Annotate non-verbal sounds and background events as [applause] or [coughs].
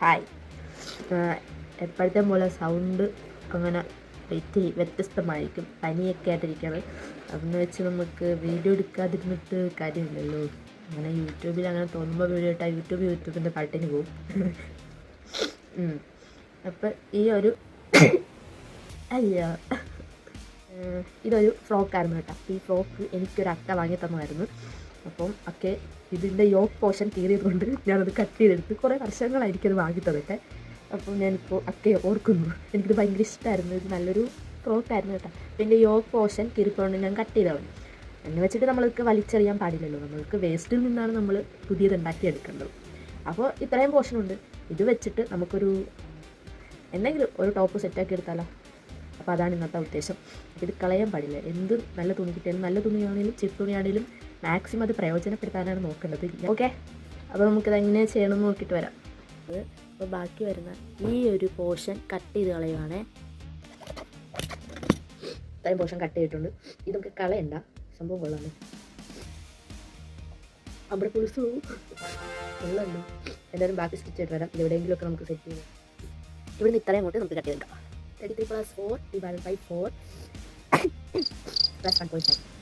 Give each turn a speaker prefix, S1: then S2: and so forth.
S1: Hi എപ്പോഴത്തെ പോലെ sound അങ്ങനെ ഇത്തിരി വ്യത്യസ്തമായിരിക്കും. പനിയൊക്കെ ആയിട്ടിരിക്കണം അതെന്ന് വെച്ച് നമുക്ക് വീഡിയോ എടുക്കാതിരുന്നിട്ട് കാര്യമില്ലല്ലോ. അങ്ങനെ യൂട്യൂബിൽ അങ്ങനെ തോന്നുമ്പോൾ വീഡിയോ ഇട്ടാൽ യൂട്യൂബ് യൂട്യൂബിന്റെ പാട്ടിന് പോകും [laughs] അപ്പം ഈ ഒരു [coughs] അയ്യ. ഇതൊരു ഫ്രോക്കായിരുന്നു കേട്ടോ. ഈ ഫ്രോക്ക് എനിക്കൊരു അക്ക വാങ്ങി തന്നതായിരുന്നു. അപ്പം ഒക്കെ ഇതിന്റെ യോക്ക് പോർഷൻ കീറിയതുകൊണ്ട് ഞാനത് കട്ട് ചെയ്തെടുത്ത് കുറേ വർഷങ്ങളായിരിക്കും അത് വാങ്ങി തന്നിട്ടെ അപ്പം ഞാനിപ്പോൾ ഒക്കെ ഓർക്കുന്നു. എനിക്കിത് ഭയങ്കര ഇഷ്ടമായിരുന്നു ഇത് നല്ലൊരു ഫ്രോക്കായിരുന്നു കേട്ടോ. അപ്പം എന്റെ യോക്ക് പോർഷൻ കീറിപ്പോണ്ട് ഞാൻ കട്ട് ചെയ്ത് കളഞ്ഞു എന്ന് വെച്ചിട്ട് നമ്മൾക്ക് വലിച്ചെറിയാൻ പാടില്ലല്ലോ. നമ്മൾക്ക് വേസ്റ്റിൽ നിന്നാണ് നമ്മൾ പുതിയത് ഉണ്ടാക്കിയെടുക്കേണ്ടത് അപ്പോൾ ഇത്രയും പോർഷനുണ്ട് ഇത് വെച്ചിട്ട് നമുക്കൊരു എന്തെങ്കിലും ഒരു ടോപ്പ് സെറ്റാക്കി എടുത്താലോ? അപ്പോൾ അതാണ് ഇന്നത്തെ ഉദ്ദേശം. ഇത് കളയാൻ പാടില്ല. എന്ത് നല്ല തുണി കിട്ടിയാലും നല്ല തുണിയാണെങ്കിലും ചിപ്പ് തുണിയാണെങ്കിലും മാക്സിമം അത് പ്രയോജനപ്പെടുത്താനാണ് നോക്കേണ്ടത് ഓക്കെ അപ്പോൾ നമുക്കിത് എങ്ങനെ ചെയ്യണമെന്ന് നോക്കിയിട്ട് വരാം. അപ്പോൾ ബാക്കി വരുന്ന ഈ ഒരു പോർഷൻ കട്ട് ചെയ്ത് കളയുവാണേ. ഇത്രയും പോർഷൻ കട്ട് ചെയ്തിട്ടുണ്ട്. ഇത് നമുക്ക് കളയണ്ട. സംഭവം കൊള്ളാമേ അവിടെ പുളിച്ചു കൊള്ളല്ലോ എന്തായാലും ബാക്കി സ്റ്റിച്ച് ചെയ്ത് വരാം. എവിടെയെങ്കിലുമൊക്കെ നമുക്ക് സെറ്റ് ചെയ്യാം. ഇവിടുന്ന് ഇത്രയും അങ്ങോട്ട് നമുക്ക് കട്ട് ചെയ്തെടുക്കാം. Thirty three plus four divide by four plus one point five